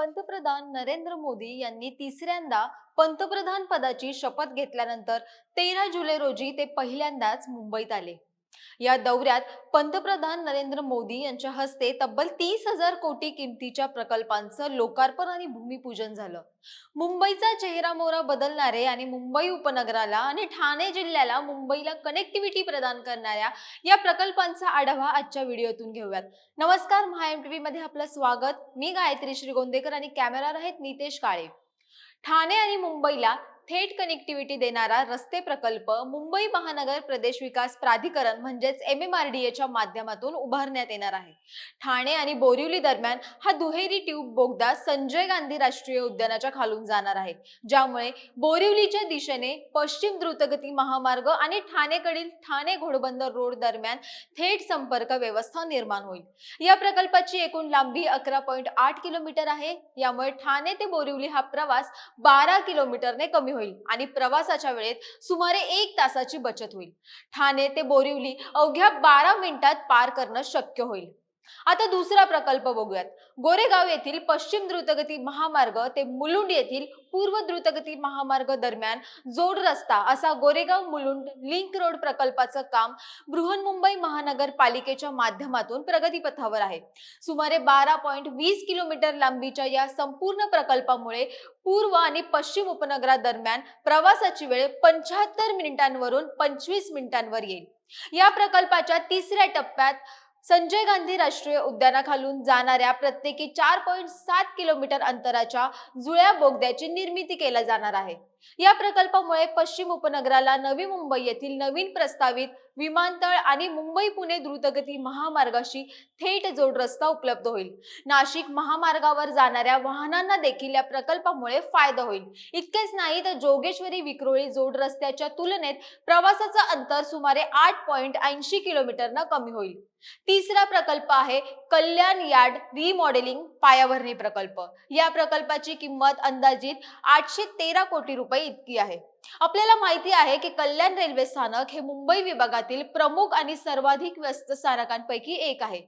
पंतप्रधान नरेंद्र मोदी यांनी तिसऱ्यांदा पंतप्रधान पदाची शपथ घेतल्यानंतर तेरा जुलै रोजी ते पहिल्यांदाच मुंबईत आले. या दौऱ्यात पंतप्रधान नरेंद्र मोदी यांच्या हस्ते तब्बल तीस हजार कोटी किमतीच्या प्रकल्पांचं लोकार्पण आणि भूमिपूजन झालं. मुंबईचा चेहरा मोहरा बदलणारे आणि मुंबई उपनगराला आणि ठाणे जिल्ह्याला मुंबईला कनेक्टिव्हिटी प्रदान करणाऱ्या या प्रकल्पांचा आढावा आजच्या व्हिडिओतून घेऊयात. नमस्कार महाएम टीव्ही मध्ये आपलं स्वागत. मी गायत्री श्रीगोंदेकर आणि कॅमेरावर आहेत नितेश काळे. ठाणे आणि मुंबईला थेट कनेक्टिव्हिटी देणारा रस्ते प्रकल्प मुंबई महानगर प्रदेश विकास प्राधिकरण म्हणजेच एम एम आर डी एच्या माध्यमातून उभारण्यात येणार आहे. ठाणे आणि बोरिवली दरम्यान हा दुहेरी ट्यूब बोगदा संजय गांधी राष्ट्रीय उद्यानाच्या खालून जाणार आहे. ज्यामुळे बोरिवलीच्या दिशेने पश्चिम द्रुतगती महामार्ग आणि ठाणेकडील ठाणे घोडबंदर रोड दरम्यान थेट संपर्क व्यवस्था निर्माण होईल. या प्रकल्पाची एकूण लांबी अकरा पॉईंट आठ किलोमीटर आहे. यामुळे ठाणे ते बोरिवली हा प्रवास बारा किलोमीटरने कमी होईल. आणि प्रवासाच्या वेळेत सुमारे एक तासाची बचत होईल. ठाणे ते बोरिवली अवघ्या बारा मिनिटात पार करणं शक्य होईल. आता दुसरा प्रकल्प बघूयात. गोरेगाव येथील पश्चिम द्रुतगती महामार्ग ते मुलुंड येथील पूर्व द्रुतगती महामार्ग दरम्यान जोड रस्ता असा गोरेगाव मुलुंड लिंक रोड प्रकल्पाचं काम बृहन्मुंबई महानगरपालिकेच्या माध्यमातून प्रगतीपथावर आहे. सुमारे बारा पॉईंट वीस किलोमीटर लांबीच्या या संपूर्ण प्रकल्पामुळे पूर्व आणि पश्चिम उपनगरादरम्यान प्रवासाची वेळ पंच्याहत्तर मिनिटांवरून पंचवीस मिनिटांवर येईल. या प्रकल्पाच्या तिसऱ्या टप्प्यात संजय गांधी राष्ट्रीय उद्यानाखालून जाणाऱ्या प्रत्येकी चार पॉईंट सात किलोमीटर अंतराच्या जुळ्या बोगद्याची निर्मिती केल्या जाणार आहे. या प्रकल्पामुळे पश्चिम उपनगराला नवी मुंबई येथील नवीन प्रस्तावित विमानतळ आणि मुंबई पुणे द्रुतगती महामार्गाशी थेट जोड रस्ता उपलब्ध होईल. नाशिक महामार्गावर जाणाऱ्या वाहनांना देखील या प्रकल्पामुळे फायदा होईल. इतकेच नाही तर जोगेश्वरी विक्रोळी जोड रस्त्याच्या तुलनेत प्रवासाचं अंतर सुमारे आठ पॉईंट ऐंशी किलोमीटरनं कमी होईल. तिसरा प्रकल्प आहे कल्याण यार्ड रिमॉडेलिंग पायाभरणी प्रकल्प. या प्रकल्पाची किंमत अंदाजित आठशे तेरा कोटी रुपये इतकी आहे. आपल्याला माहिती आहे की कल्याण रेल्वे स्थानक हे मुंबई विभागातील प्रमुख आणि सर्वाधिक व्यस्त स्थानकांपैकी एक आहे.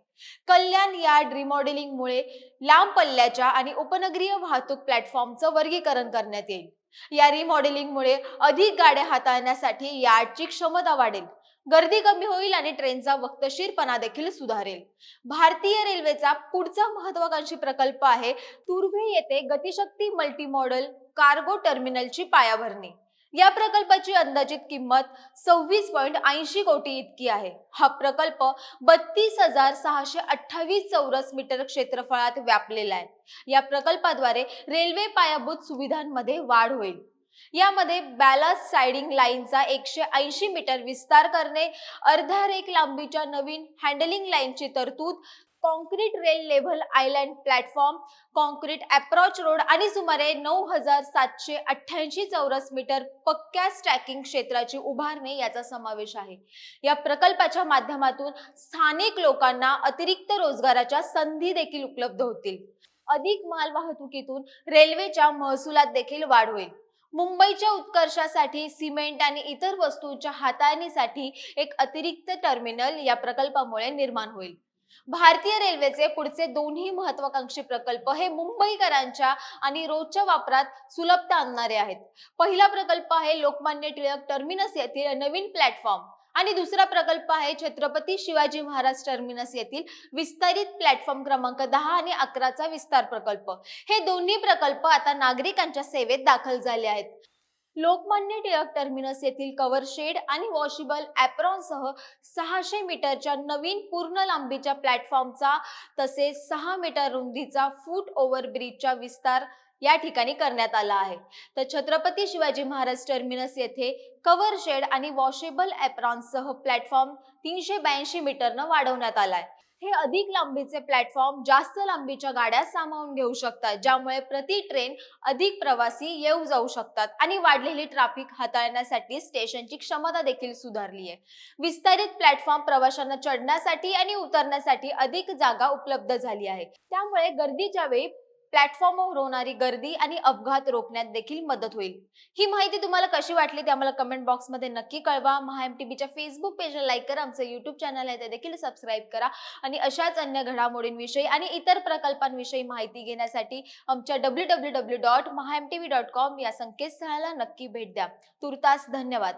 कल्याण यार्ड रिमॉडेलिंगमुळे लांब पल्ल्याच्या आणि उपनगरीय वाहतूक प्लॅटफॉर्मचं वर्गीकरण करण्यात येईल. या रिमॉडेलिंगमुळे अधिक गाड्या हाताळण्यासाठी यार्डची क्षमता वाढेल. गर्दी कमी होईल आणि ट्रेनचा वक्तशीरपणा देखील सुधारेल. भारतीय रेल्वेचा पुढचा महत्वाकांक्षी प्रकल्प आहे तुर्भे येथे गतिशक्ती मल्टी मॉडेल कार्गो टर्मिनलची पायाभरणी. या प्रकल्पाची अंदाजित किंमत सव्वीस पॉईंट ऐंशी कोटी इतकी आहे. हा प्रकल्प बत्तीस हजार सहाशे अठ्ठावीस चौरस मीटर क्षेत्रफळात व्यापलेला आहे. या प्रकल्पाद्वारे रेल्वे पायाभूत सुविधांमध्ये वाढ होईल. यामध्ये बॅलन्स सायडिंग लाईनचा एकशे ऐंशी मीटर विस्तार करणे अर्धा रेक लांबीच्या नवीन हँडलिंग लाईनची तरतूद concrete rail level island platform concrete approach road आणि सुमारे नऊ हजार सातशे अठ्ठ्याऐंशी चौरस मीटर पक्क्या स्टॅकिंग क्षेत्राची उभारणी याचा समावेश आहे. या प्रकल्पाच्या माध्यमातून स्थानिक लोकांना अतिरिक्त रोजगाराच्या संधी देखील उपलब्ध होतील. अधिक माल वाहतुकीतून रेल्वेच्या महसुलात देखील वाढ होईल. मुंबईच्या उत्कर्षासाठी सिमेंट आणि इतर वस्तूंच्या हाताळणीसाठी एक अतिरिक्त टर्मिनल या प्रकल्पामुळे निर्माण होईल. भारतीय रेल्वेचे पुढचे दोन्ही महत्वाकांक्षी प्रकल्प हे मुंबईकरांच्या आणि रोजच्या वापरात सुलभता आणणारे आहेत. पहिला प्रकल्प आहे लोकमान्य टिळक टर्मिनस येथील नवीन प्लॅटफॉर्म. आणि दुसरा प्रकल्प आहे छत्रपती शिवाजी महाराज टर्मिनस येथील विस्तारित प्लॅटफॉर्म क्रमांक दहा आणि अकराचा विस्तार प्रकल्प. हे दोन्ही प्रकल्प आता नागरिकांच्या सेवेत दाखल झाले आहेत. लोकमान्य टिळक टर्मिनस येथील कव्हर शेड आणि वॉशेबल ॲप्रॉनसह सहाशे मीटरच्या नवीन पूर्ण लांबीच्या प्लॅटफॉर्मचा तसेच सहा मीटर रुंदीचा फूट ओव्हर ब्रिजचा विस्तार या ठिकाणी करण्यात आला आहे. तर छत्रपती शिवाजी महाराज टर्मिनस येथे कव्हर शेड आणि वॉशेबल एप्रॉनसह प्लॅटफॉर्म तीनशे ब्याऐंशी मीटरनं वाढवण्यात आलाय. हे अधिक लांबीचे प्लॅटफॉर्म जास्त लांबीच्या गाड्या सामावून घेऊ शकतात ज्यामुळे प्रति ट्रेन अधिक प्रवासी येऊ जाऊ शकतात आणि वाढलेली ट्रॅफिक हाताळण्यासाठी स्टेशनची क्षमता देखील सुधारली आहे. विस्तारित प्लॅटफॉर्म प्रवाशांना चढण्यासाठी आणि उतरण्यासाठी अधिक जागा उपलब्ध झाली आहे. त्यामुळे गर्दीच्या वेळी प्लॅटफॉर्मवर होणारी गर्दी आणि अपघात रोखण्यात देखील मदत होईल. ही माहिती तुम्हाला कशी वाटली ते आम्हाला कमेंट बॉक्समध्ये नक्की कळवा. महा एम टीव्हीच्या फेसबुक पेजला लाईक करा. आमचं युट्यूब चॅनल आहे ते देखील सबस्क्राईब करा. आणि अशाच अन्य घडामोडींविषयी आणि इतर प्रकल्पांविषयी माहिती घेण्यासाठी आमच्या W W W dot Maha M T V dot com या संकेतस्थळाला नक्की भेट द्या. तुर्तास धन्यवाद.